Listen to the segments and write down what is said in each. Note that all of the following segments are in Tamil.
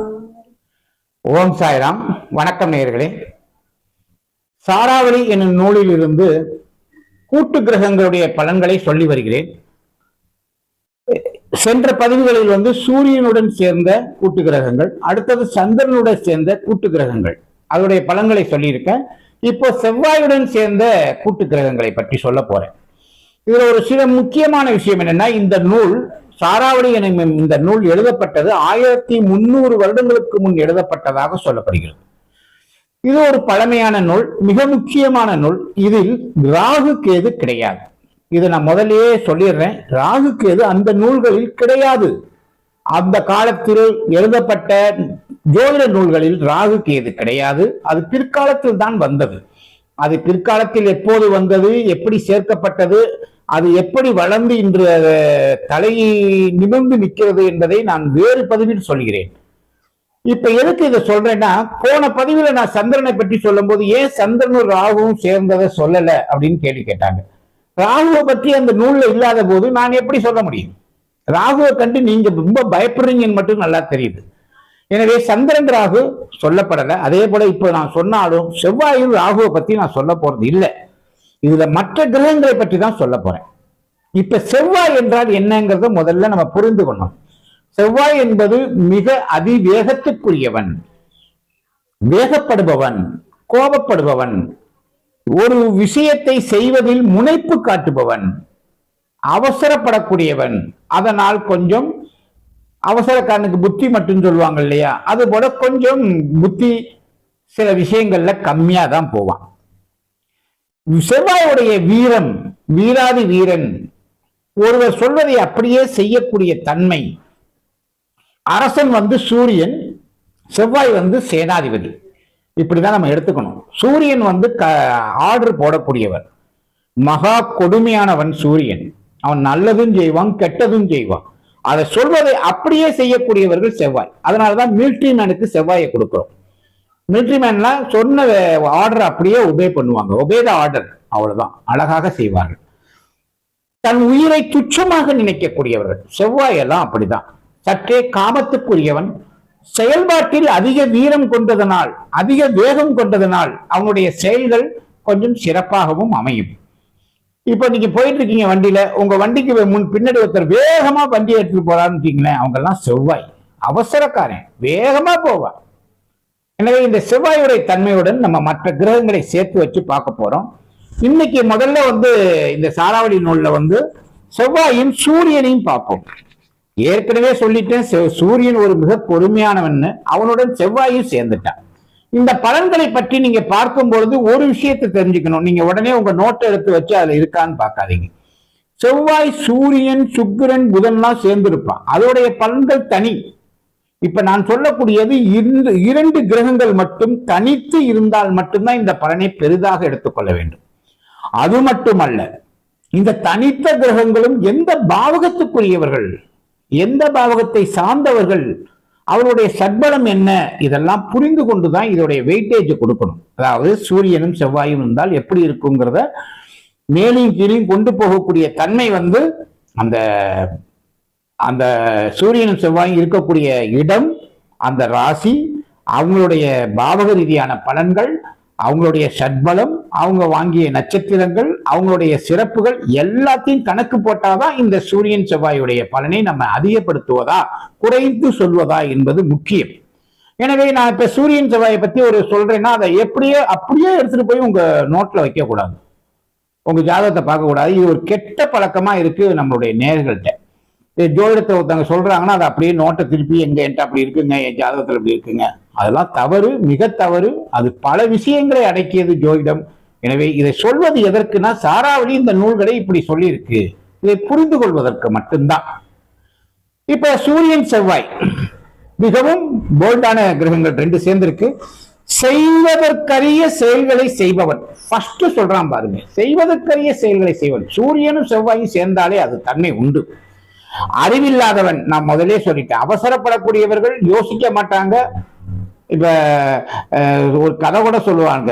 ஓம் சாய்ராம். வணக்கம் நேயர்களே. சாராவளி என்னும் நூலில் இருந்து கூட்டு கிரகங்களுடைய பலன்களை சொல்லி வருகிறேன். சென்ற பதிவுகளில் வந்து சூரியனுடன் சேர்ந்த கூட்டு கிரகங்கள் அடுத்தது சந்திரனுடன் சேர்ந்த கூட்டு கிரகங்கள். அதனுடைய பலன்களை சொல்லியிருக்கேன் இப்போ செவ்வாயுடன் சேர்ந்த கூட்டு கிரகங்களை பற்றி சொல்ல போறேன். இதுல ஒரு சில முக்கியமான விஷயம் என்னன்னா இந்த நூல் சாராவளி என இந்த நூல் எழுதப்பட்டது ஆயிரத்தி முன்னூறு வருடங்களுக்கு முன் எழுதப்பட்டதாக சொல்லப்படுகிறது. இது ஒரு பழமையான நூல் மிக முக்கியமான நூல். இதில் ராகு கேது கிடையாது. இது நான் முதல்லயே சொல்லிடுறேன். ராகு கேது அந்த நூல்களில் கிடையாது. அந்த காலத்தில் எழுதப்பட்ட ஜோதிட நூல்களில் ராகு கேது கிடையாது. அது பிற்காலத்தில் தான் வந்தது. அது பிற்காலத்தில் எப்போது வந்தது எப்படி சேர்க்கப்பட்டது அது எப்படி வளர்ந்து இன்று தலையை நிமிர்ந்து நிற்கிறது என்பதை நான் வேறு பதிவில் சொல்கிறேன். இப்ப எதுக்கு இதை சொல்றேன்னா போன பதிவுல நான் சந்திரனை பற்றி சொல்லும்போது ஏன் சந்திரனும் ராகுவும் சேர்ந்ததை சொல்லல அப்படின்னு கேள்வி கேட்டாங்க. ராகுவை பற்றி அந்த நூல்ல இல்லாத போது நான் எப்படி சொல்ல முடியும்? ராகுவை கண்டு நீங்க ரொம்ப பயப்படுறீங்கன்னு மட்டும் நல்லா தெரியுது. எனவே சந்திரன் ராகு சொல்லப்படலை. அதே போல இப்போ நான் சொன்னாலும் செவ்வாயும் ராகுவை பத்தி நான் சொல்ல போறது இல்லை. இதுல மற்ற கிரகங்களை பற்றி தான் சொல்ல போறேன். இப்ப செவ்வாய் என்றால் என்னங்கிறத முதல்ல நம்ம புரிந்து கொள்ளணும் செவ்வாய் என்பது மிக அதிவேகத்துக்குரியவன் வேகப்படுபவன் கோபப்படுபவன் ஒரு விஷயத்தை செய்வதில் முனைப்பு காட்டுபவன் அவசரப்படக்கூடியவன். அதனால் கொஞ்சம் அவசரக்காரனுக்கு புத்தி மட்டும் சொல்லுவாங்க இல்லையா? அது போல கொஞ்சம் புத்தி சில விஷயங்கள்ல கம்மியா தான் போவான். செவ்வாயுடைய வீரம் வீராதி வீரன் ஒருவர் சொல்வதை அப்படியே செய்யக்கூடிய தன்மை. அரசன் வந்து சூரியன் செவ்வாய் வந்து சேனாதிபதி. இப்படிதான் நம்ம எடுத்துக்கணும். சூரியன் வந்து க ஆர்டர் போடக்கூடியவர். மகா கொடுமையானவன் சூரியன். அவன் நல்லதும் செய்வான் கெட்டதும் செய்வான். அதை சொல்வதை அப்படியே செய்யக்கூடியவர்கள் செவ்வாய். அதனாலதான் மில்ட்ரி மேனுக்கு செவ்வாயை கொடுக்கிறோம். மிலிட்ரி மேன்லாம் சொன்ன ஆர்டர் அப்படியே ஒபே பண்ணுவாங்க. ஒபே த ஆர்டர் அவ்வளவுதான். அழகாக செய்வார்கள். தன் உயிரை துச்சமாக நினைக்கக்கூடியவர்கள். செவ்வாய் எல்லாம் அப்படிதான். சற்றே காமத்துக்குரியவன் செயல்பாட்டில் அதிக வீரம் கொண்டதனால் அதிக வேகம் கொண்டதனால் அவனுடைய செயல்கள் கொஞ்சம் சிறப்பாகவும் அமையும். இப்போ நீங்க போயிட்டு இருக்கீங்க வண்டியில. உங்க வண்டிக்கு முன் பின்னாடி ஒருத்தர் வேகமா வண்டி எடுத்துட்டு போறான்னு அவங்க எல்லாம் செவ்வாய். அவசரக்காரன். வேகமா போவான். எனவே இந்த செவ்வாயுடைய தன்மையுடன் நம்ம மற்ற கிரகங்களை சேர்த்து வச்சு பார்க்க போறோம். இன்னைக்கு முதல்ல வந்து இந்த சாராவளி நூல்ல வந்து செவ்வாயும் சூரியனையும் பார்ப்போம். ஏற்கனவே சொல்லிட்டேன் சூரியன் ஒரு மிக பொறுமையானவன்னு அவனுடன் செவ்வாயும் சேர்ந்துட்டான். இந்த பலன்களை பற்றி நீங்க பார்க்கும் பொழுது ஒரு விஷயத்தை தெரிஞ்சுக்கணும். நீங்க உடனே உங்க நோட்டை எடுத்து வச்சு அதுல இருக்கான்னு பார்க்காதீங்க. செவ்வாய் சூரியன் சுக்கிரன் புதன்லாம் சேர்ந்திருப்பான். அதோடைய பலன்கள் தனி. இப்ப நான் சொல்லக்கூடியது இரண்டு இரண்டு கிரகங்கள் மட்டும் தனித்து இருந்தால் மட்டும்தான் இந்த பலனை பெரிதாக எடுத்துக்கொள்ள வேண்டும். அது மட்டுமல்ல இந்த தனித்த கிரகங்களும் எந்த பாவகத்துக்குரியவர்கள் எந்த பாவகத்தை சார்ந்தவர்கள் அவருடைய சட்பலம் என்ன இதெல்லாம் புரிந்து கொண்டுதான் இதோடைய வெயிட்டேஜ் கொடுக்கணும். அதாவது சூரியனும் செவ்வாயும் இருந்தால் எப்படி இருக்குங்கிறத மேலும் கீழையும் கொண்டு போகக்கூடிய தன்மை வந்து அந்த அந்த சூரியனும் செவ்வாயும் இருக்கக்கூடிய இடம் அந்த ராசி அவங்களுடைய பாவக ரீதியான பலன்கள் அவங்களுடைய சட்பலம் அவங்க வாங்கிய நட்சத்திரங்கள் அவங்களுடைய சிறப்புகள் எல்லாத்தையும் கணக்கு போட்டாதான் இந்த சூரியன் செவ்வாயுடைய பலனை நம்ம அதிகப்படுத்துவதா குறைத்து சொல்வதா என்பது முக்கியம். எனவே நான் இப்ப சூரியன் செவ்வாயை பத்தி ஒரு சொல்றேன்னா அதை எப்படியே அப்படியே எடுத்துட்டு போய் உங்க நோட்ல வைக்க கூடாது உங்க ஜாதகத்தை பார்க்க கூடாது இது ஒரு கெட்ட பழக்கமா இருக்கு நம்மளுடைய நேர்கள்ட்ட. ஜோதிடத்தை ஒருத்தவங்க சொல்றாங்கன்னா அது அப்படியே நோட்டை திருப்பி எங்க என்கிட்ட அப்படி இருக்குங்க என் ஜாதகத்தில் அப்படி இருக்குங்க. அதெல்லாம் தவறு மிக தவறு. அது பல விஷயங்களை அடக்கியது ஜோதிடம். எனவே இதை சொல்வது எதற்குன்னா சாராவளி இந்த நூல்களை இப்படி சொல்லியிருக்கு. இதை புரிந்து கொள்வதற்கு மட்டும்தான். இப்ப சூரியன் செவ்வாய். மிகவும் போல்டான கிரகங்கள் ரெண்டு சேர்ந்திருக்கு. செய்வதற்கரிய செயல்களை செய்பவன். ஃபர்ஸ்ட் சொல்றான் பாருங்க. செய்வதற்கரிய செயல்களை செய்வன். சூரியனும் செவ்வாயும் சேர்ந்தாலே அது தன்மை உண்டு. அறிவில்லாதவன் நான் முதலே சொல்லிட்டேன். அவசரப்படக்கூடியவர்கள் யோசிக்க மாட்டாங்க. இப்ப ஒரு கதை கூட சொல்லுவாங்க.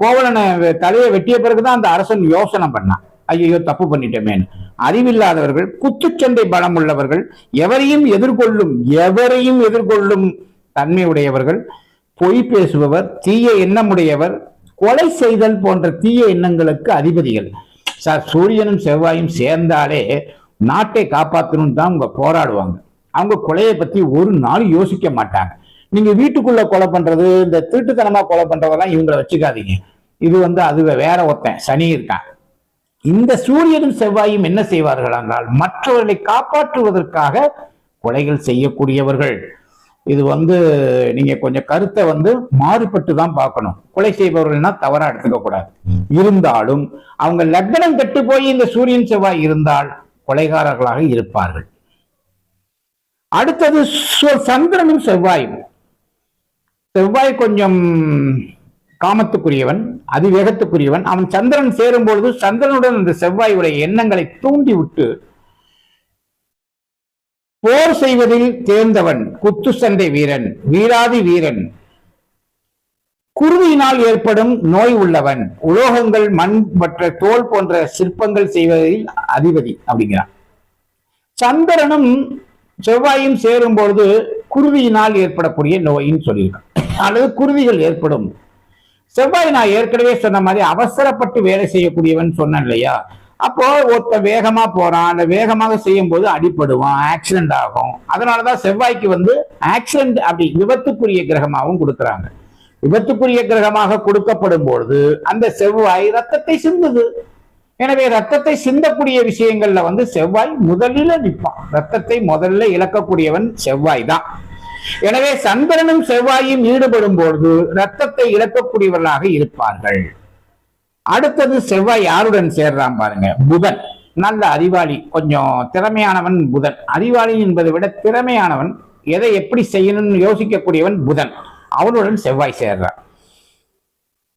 கோவலனை தலையை வெட்டிய பிறகுதான் அந்த அரசன் யோசனை பண்ணான். ஐயோ தப்பு பண்ணிட்டோமேன்னு. அறிவில்லாதவர்கள் குத்துச்சண்டை பலம் உள்ளவர்கள் எவரையும் எதிர்கொள்ளும் எவரையும் எதிர்கொள்ளும் தன்மை உடையவர்கள் பொய் பேசுபவர் தீய எண்ணமுடையவர் கொலை செய்தல் போன்ற தீய எண்ணங்களுக்கு அதிபதிகள். சார் சூரியனும் செவ்வாயும் சேர்ந்தாலே நாட்டை காப்பாற்றணும் தான் அவங்க போராடுவாங்க. அவங்க கொலையை பத்தி ஒரு நாள் யோசிக்க மாட்டாங்க. நீங்க வீட்டுக்குள்ள கொலை பண்றது இந்த திருட்டுத்தனமா கொலை பண்றதெல்லாம் இவங்களை வச்சுக்காதீங்க. இது வந்து அது வேற ஒருத்தன் சனி இருக்கான். இந்த சூரியனும் செவ்வாயும் என்ன செய்வார்கள் என்றால் மற்றவர்களை காப்பாற்றுவதற்காக கொலைகள் செய்யக்கூடியவர்கள். இது வந்து நீங்க கொஞ்சம் கருத்தை வந்து மாறுபட்டு தான் பார்க்கணும். கொலை செய்பவர்கள்னா தவறா எடுத்துக்க கூடாது இருந்தாலும் அவங்க லக்னம் கெட்டு போய் இந்த சூரியன் செவ்வாய் இருந்தால் கொலைகாரர்களாக இருப்பார்கள். அடுத்தது சந்திரனும் செவ்வாயும். செவ்வாய் கொஞ்சம் காமத்துக்குரியவன் அதிவேகத்துக்குரியவன். அவன் சந்திரன் சேரும் பொழுது சந்திரனுடன் அந்த செவ்வாயுடைய எண்ணங்களை தூண்டிவிட்டு போர் செய்வதில் தேர்ந்தவன் குத்து சண்டை வீரன் வீராதி வீரன். குருவியினால் ஏற்படும் நோய் உள்ளவன். உலோகங்கள் மண் மற்ற தோல் போன்ற சிற்பங்கள் செய்வதில் அதிபதி அப்படிங்கிறான். சந்திரனும் செவ்வாயும் சேரும் பொழுது குருவியினால் ஏற்படக்கூடிய நோயின்னு சொல்லியிருக்கான். அல்லது குருவிகள் ஏற்படும். செவ்வாய் நான் ஏற்கனவே சொன்ன மாதிரி அவசரப்பட்டு வேலை செய்யக்கூடியவன் சொன்னேன் இல்லையா? அப்போ ஒருத்த வேகமா போறான். அந்த வேகமாக செய்யும் போது அடிபடுவான் ஆக்சிடென்ட் ஆகும். அதனாலதான் செவ்வாய்க்கு வந்து ஆக்சிடென்ட் அப்படி விபத்துக்குரிய கிரகமாகவும் கொடுக்குறாங்க. விபத்துக்குரிய கிரகமாக கொடுக்கப்படும் பொழுது அந்த செவ்வாய் ரத்தத்தை சிந்துது. எனவே ரத்தத்தை சிந்தக்கூடிய விஷயங்கள்ல வந்து செவ்வாய் முதலில் நிற்பான். ரத்தத்தை முதல்ல இழக்கக்கூடியவன் செவ்வாய் தான். எனவே சந்திரனும் செவ்வாயும் ஈடுபடும் பொழுது ரத்தத்தை இழக்கக்கூடியவர்களாக இருப்பார்கள். அடுத்தது செவ்வாய் யாருடன் சேர்றான் பாருங்க? புதன். நல்ல அறிவாளி கொஞ்சம் திறமையானவன் புதன். அறிவாளி என்பதை விட திறமையானவன் எதை எப்படி செய்யணும்னு யோசிக்கக்கூடியவன் புதன். அவனுடன் செவ்வாய் சேர்றான்.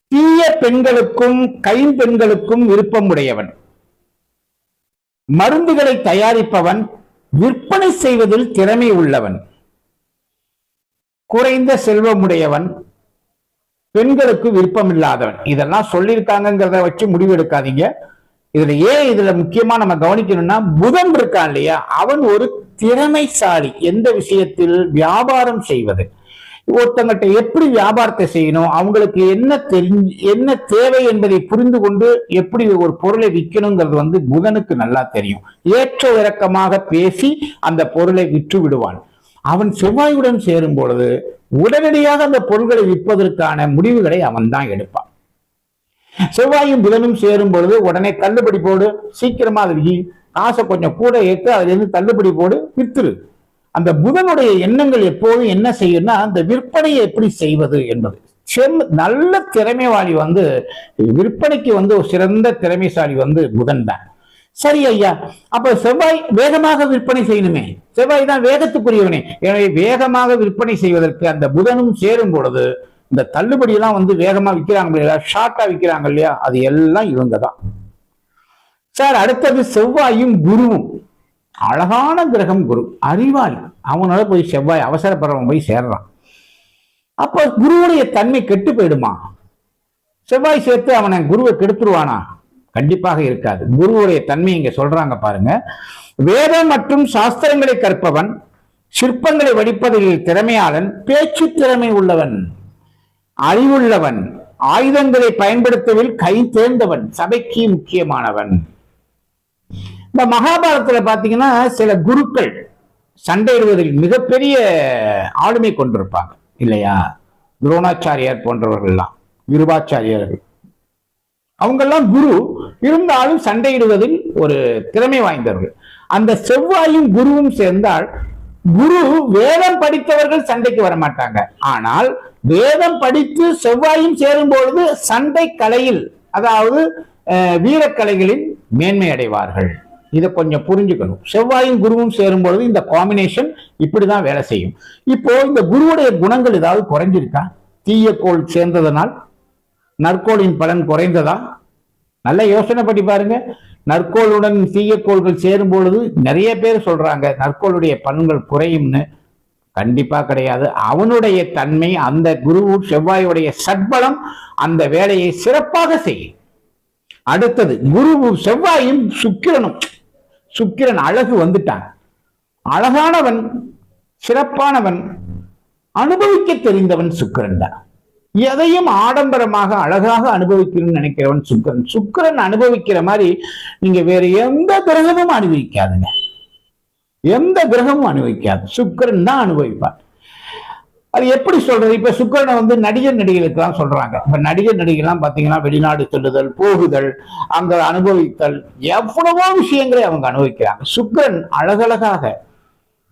தீய பெண்களுக்கும் கைம்பெண்களுக்கும் விருப்பம் உடையவன் மருந்துகளை தயாரிப்பவன் விற்பனை செய்வதில் திறமை உள்ளவன். குறைந்த செல்வமுடையவன் பெண்களுக்கு விருப்பம் இல்லாதவன் இதெல்லாம் சொல்லியிருக்காங்கிறத வச்சு முடிவெடுக்காதீங்க. இதுல ஏன் இதுல முக்கியமா நம்ம கவனிக்கணும்னா புதன் இருக்கான் இல்லையா? அவன் ஒரு திறமைசாலி. எந்த விஷயத்தில் வியாபாரம் செய்வது? ஒருத்தங்கிட்ட எப்படி வியாபாரத்தை செய்யணும் அவங்களுக்கு என்ன தெரிஞ்சு என்ன தேவை என்பதை புரிந்து கொண்டு எப்படி ஒரு பொருளை விற்கணுங்கிறது வந்து புதனுக்கு நல்லா தெரியும். ஏற்ற இறக்கமாக பேசி அந்த பொருளை விற்று விடுவான். அவன் செவ்வாயுடன் சேரும் பொழுது உடனடியாக அந்த பொருள்களை விற்பதற்கான முடிவுகளை அவன் தான் எடுப்பான். செவ்வாயும் புதனும் சேரும் பொழுது உடனே தள்ளுபடி போடு சீக்கிரமா அது காசை கொஞ்சம் கூட ஏற்று அதுல இருந்து தள்ளுபடி போடு வித்துரு. அந்த புதனுடைய எண்ணங்கள் எப்போதும் என்ன செய்யும்னா அந்த விற்பனையை எப்படி செய்வது என்பது. செம் நல்ல திறமைவாளி வந்து விற்பனைக்கு வந்து ஒரு சிறந்த திறமைசாலி வந்து புதன் தான். சரி ஐயா அப்ப செவ்வாய் வேகமாக விற்பனை செய்யணுமே. செவ்வாய் தான் வேகத்துக்குரியவனே. எனவே வேகமாக விற்பனை செய்வதற்கு அந்த புதனும் சேரும் பொழுது இந்த தள்ளுபடி எல்லாம் வந்து வேகமா விற்கிறாங்க இல்லையா? ஷார்ட்டா விற்கிறாங்க இல்லையா? அது எல்லாம் இவங்க தான். சார் அடுத்தது செவ்வாயும் குருவும். அழகான கிரகம் குரு அறிவாளி. அவனால போய் செவ்வாய் அவசரப்படுறவன் போய் சேர்றான். அப்ப குருவுடைய தன்மை கெட்டு போயிடுமா? செவ்வாய் சேர்த்து அவனை குருவை கெடுத்துருவானா? கண்டிப்பாக இருக்காது. குருவுடைய தன்மை இங்க சொல்றாங்க பாருங்க. வேதம் மற்றும் சாஸ்திரங்களை கற்பவன் சிற்பங்களை வடிப்பதில் திறமையாளன் பேச்சு திறமை உள்ளவன் அறிவுள்ளவன் ஆயுதங்களை பயன்படுத்துவதில் கை தேர்ந்தவன் சபைக்கு முக்கியமானவன். இந்த மகாபாரதத்துல பார்த்தீங்கன்னா சில குருக்கள் சண்டையிடுவதில் மிகப்பெரிய ஆளுமை கொண்டிருப்பாங்க இல்லையா? துரோணாச்சாரியார் போன்றவர்கள்லாம் விருபாச்சாரியார்கள். அவங்கெல்லாம் குரு இருந்தாலும் சண்டையிடுவதில் ஒரு திறமை வாய்ந்தவர்கள். அந்த செவ்வாயும் குருவும் சேர்ந்தால் குரு வேதம் படித்தவர்கள் சண்டைக்கு வர மாட்டாங்க ஆனால் வேதம் படித்து செவ்வாயும் சேரும் பொழுது சண்டை கலையில் அதாவது அஹ், வீரக்கலைகளில் மேன்மை அடைவார்கள் இதை கொஞ்சம் புரிஞ்சுக்கணும். செவ்வாயும் குருவும் சேரும் பொழுது இந்த காம்பினேஷன் இப்படிதான் வேலை செய்யும். இப்போ இந்த குருவுடைய குணங்கள் ஏதாவது குறைஞ்சிருக்கா? தீய கோள் சேர்ந்ததனால் நற்கோளின் பலன் குறைந்ததா? நல்ல யோசனை பண்ணி பாருங்க. நற்கோளுடன் தீயக்கோள்கள் சேரும் பொழுது நிறைய பேர் சொல்றாங்க நற்கோளுடைய பலன்கள் குறையும்னு. கண்டிப்பா கிடையாது. அவனுடைய தன்மை அந்த குரு செவ்வாயுடைய சட்பலம் அந்த வேலையை சிறப்பாக செய்யும். அடுத்தது குரு செவ்வாயும் சுக்கிரனும். சுக்கிரன் அழகு வந்துட்டான். அழகானவன் சிறப்பானவன் அனுபவிக்க தெரிந்தவன் சுக்கரன் தான். எதையும் ஆடம்பரமாக அழகாக அனுபவிக்கணும்னு நினைக்கிறவன் சுக்கிரன். சுக்கிரன் அனுபவிக்கிற மாதிரி நீங்க வேற எந்த கிரகமும் அனுபவிக்காதுங்க. எந்த கிரகமும் அனுபவிக்காது. சுக்கிரன் தான் அனுபவிப்பான். அது எப்படி சொல்றது? இப்ப சுக்கரனை வந்து நடிகர் நடிகைகளுக்கெல்லாம் சொல்றாங்க. இப்ப நடிகர் நடிகைலாம் பாத்தீங்கன்னா வெளிநாடு செல்லுதல் போகுதல் அங்க அனுபவித்தல் எவ்வளவோ விஷயங்களை அவங்க அனுபவிக்கிறாங்க. சுக்கிரன் அழகழகாக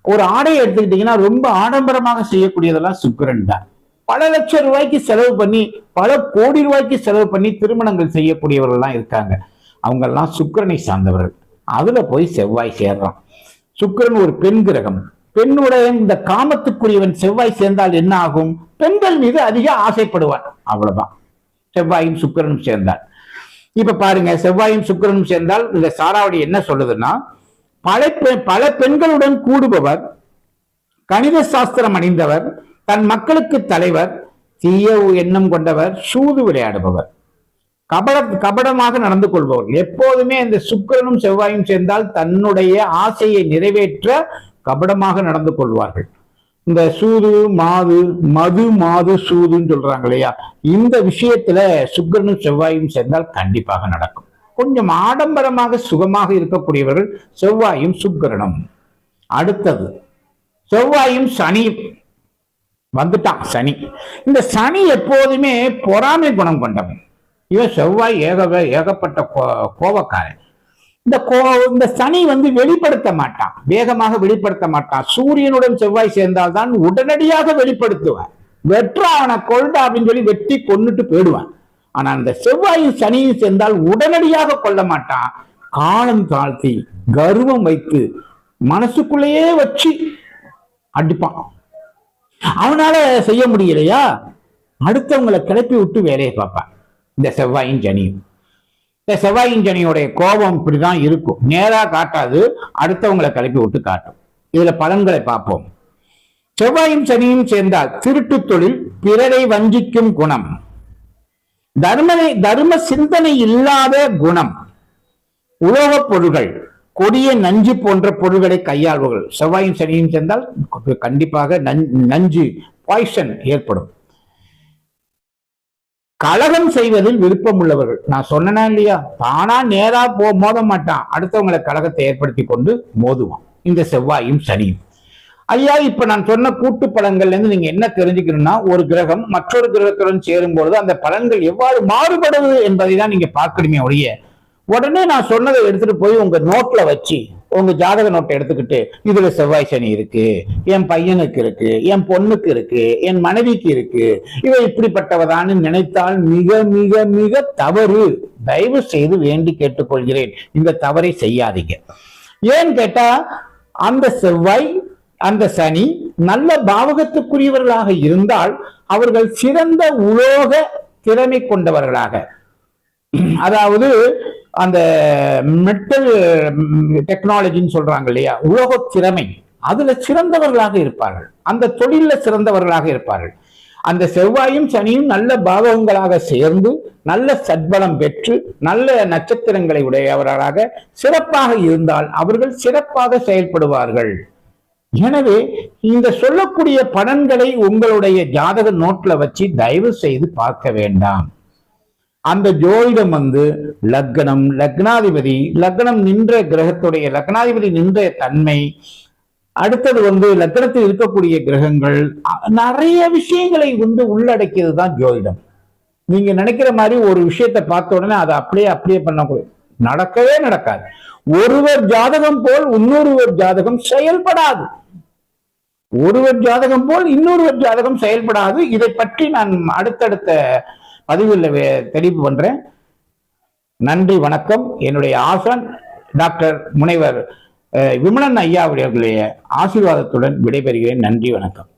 ஒரு ஆடையை எடுத்துக்கிட்டீங்கன்னா ரொம்ப ஆடம்பரமாக செய்யக்கூடியதெல்லாம் சுக்கிரன் தான். பல லட்சம் ரூபாய்க்கு செலவு பண்ணி பல கோடி ரூபாய்க்கு செலவு பண்ணி திருமணங்கள் செய்யக்கூடியவர்கள்லாம் இருக்காங்க. அவங்கெல்லாம் சுக்கிரனை சார்ந்தவர்கள். அதுல போய் செவ்வாய் சேர்றான். சுக்கிரன் ஒரு பெண் கிரகம். பெண்ணுடைய இந்த காமத்துக்குரியவன் செவ்வாய் சேர்ந்தால் என்ன ஆகும்? பெண்கள் மீது அதிக ஆசைப்படுவார் அவ்வளவுதான். செவ்வாயும் சுக்கிரனும் சேர்ந்தால் இப்ப பாருங்க செவ்வாயும் சுக்கிரனும் சேர்ந்தால் இந்த சாராவடி என்ன சொல்லுதுன்னா பல பல பெண்களுடன் கூடுபவர் கணித சாஸ்திரம் அணிந்தவர் தன் மக்களுக்கு தலைவர் தீய எண்ணம் கொண்டவர் சூது விளையாடுபவர். கபட கபடமாக நடந்து கொள்பவர். எப்போதுமே இந்த சுக்கிரனும் செவ்வாயும் சேர்ந்தால் தன்னுடைய ஆசையை நிறைவேற்ற கபடமாக நடந்து கொள்வார்கள். இந்த சூது மாது மது மாது சூதுன்னு சொல்றாங்க இல்லையா? இந்த விஷயத்துல சுக்கரனும் செவ்வாயும் சேர்ந்தால் கண்டிப்பாக நடக்கும். கொஞ்சம் ஆடம்பரமாக சுகமாக இருக்கக்கூடியவர்கள் செவ்வாயும் சுக்கரனும். அடுத்தது செவ்வாயும் சனியும். வந்துட்டான் சனி. இந்த சனி எப்போதுமே பொறாமை குணம் கொண்டவன். இவன் செவ்வாய் ஏக ஏகப்பட்ட கோ- கோபக்காரன். இந்த கோ இந்த சனி வந்து வெளிப்படுத்த மாட்டான். வேகமாக வெளிப்படுத்த மாட்டான். சூரியனுடன் செவ்வாய் சேர்ந்தால்தான் உடனடியாக வெளிப்படுத்துவான் வெற்றான கொள்டா அப்படின்னு சொல்லி வெட்டி கொன்னுட்டு போயிடுவான். ஆனா அந்த செவ்வாயும் சனியும் சேர்ந்தால் உடனடியாக கொல்ல மாட்டான். காலம் தாழ்த்தி கர்வம் வைத்து மனசுக்குள்ளேயே வச்சு அடிப்பான். அவனால செய்ய முடியலையா? அடுத்தவங்களை கிளப்பி விட்டு வேலையை பார்ப்பான். இந்த செவ்வாயும் சனியும். இந்த செவ்வாயும் சனியோடைய கோபம் இப்படிதான் இருக்கும். நேரா காட்டாது அடுத்தவங்களை கிளப்பி விட்டு காட்டும். இதுல பலன்களை பார்ப்போம். செவ்வாயும் சனியும் சேர்ந்தால் திருட்டு தொழில் பிறரை வஞ்சிக்கும் குணம். தர்மனை தர்ம சிந்தனை இல்லாத குணம். உலோகப் பொருள்கள் கொடிய நஞ்சு போன்ற பொருள்களை கையாள்பவர்கள். செவ்வாயும் சனியும் சேர்ந்தால் கண்டிப்பாக நஞ்சு பாய்சன் ஏற்படும். கழகம் செய்வதில் விருப்பம் உள்ளவர்கள் நான் சொன்னேனா இல்லையா? தானா நேரா போ மோத மாட்டான். அடுத்தவங்களை கழகத்தை ஏற்படுத்தி கொண்டு மோதுவான். இந்த செவ்வாயும் சனியும். ஐயா இப்ப நான் சொன்ன கூட்டு பலன்கள்ல இருந்து நீங்க என்ன தெரிஞ்சுக்கணும்னா ஒரு கிரகம் மற்றொரு கிரகத்துடன் சேரும் பொழுது அந்த பலன்கள் எவ்வாறு மாறுபடுது என்பதை தான் நீங்க பார்க்கணுமே ஒழிய உடனே நான் சொன்னதை எடுத்துட்டு போய் உங்க நோட்ல வச்சு உங்க ஜாதக நோட்டை எடுத்துக்கிட்டு இதுல செவ்வாய் சனி இருக்கு என் பையனுக்கு இருக்கு என் பொண்ணுக்கு இருக்கு என் மனைவிக்கு இருக்கு இவ இப்படிப்பட்டவதான்னு நினைத்தால் மிக மிக மிக தவறு. தயவு செய்து வேண்டி கேட்டுக்கொள்கிறேன். இந்த தவறை செய்யாதீங்க. ஏன்னு கேட்டா அந்த செவ்வாய் அந்த சனி நல்ல பாவகத்துக்குரியவர்களாக இருந்தால் அவர்கள் சிறந்த உலோக திறமை கொண்டவர்களாக. அதாவது அந்த மெட்டல் டெக்னாலஜின்னு சொல்றாங்க இல்லையா? உலோக திறமை. அதுல சிறந்தவர்களாக இருப்பார்கள். அந்த தொழிலில் சிறந்தவர்களாக இருப்பார்கள். அந்த செவ்வாயும் சனியும் நல்ல பாவகங்களாக சேர்ந்து நல்ல சத்பலம் பெற்று நல்ல நட்சத்திரங்களை உடையவர்களாக சிறப்பாக இருந்தால் அவர்கள் சிறப்பாக செயல்படுவார்கள். எனவே இந்த சொல்லக்கூடிய பலன்களை உங்களுடைய ஜாதக நோட்ல வச்சு தயவு செய்து பார்க்க வேண்டாம். அந்த ஜோதிடம் வந்து லக்னம் லக்னாதிபதி லக்னம் நின்ற கிரகத்துடைய லக்னாதிபதி நின்ற தன்மை அடுத்தது வந்து லக்னத்தில் இருக்கக்கூடிய கிரகங்கள் நிறைய விஷயங்களை வந்து உள்ளடக்கியது தான் ஜோதிடம். நீங்க நினைக்கிற மாதிரி ஒரு விஷயத்தை பார்த்த உடனே அதை அப்படியே அப்படியே பண்ணக்கூடாது. நடக்கவே நடக்காது. ஒருவர் ஜாதகம் போல் இன்னொருவர் ஜாதகம் செயல்படாது. ஒருவர் ஜாதகம் போல் இன்னொருவர் ஜாதகம் செயல்படாது. இதை பற்றி நான் அடுத்தடுத்த பதிவில் தெரிவிப்பு பண்றேன். நன்றி வணக்கம். என்னுடைய ஆசான் டாக்டர் முனைவர் விமலன் ஐயா அவர்களுடைய ஆசீர்வாதத்துடன் விடைபெறுகிறேன். நன்றி வணக்கம்.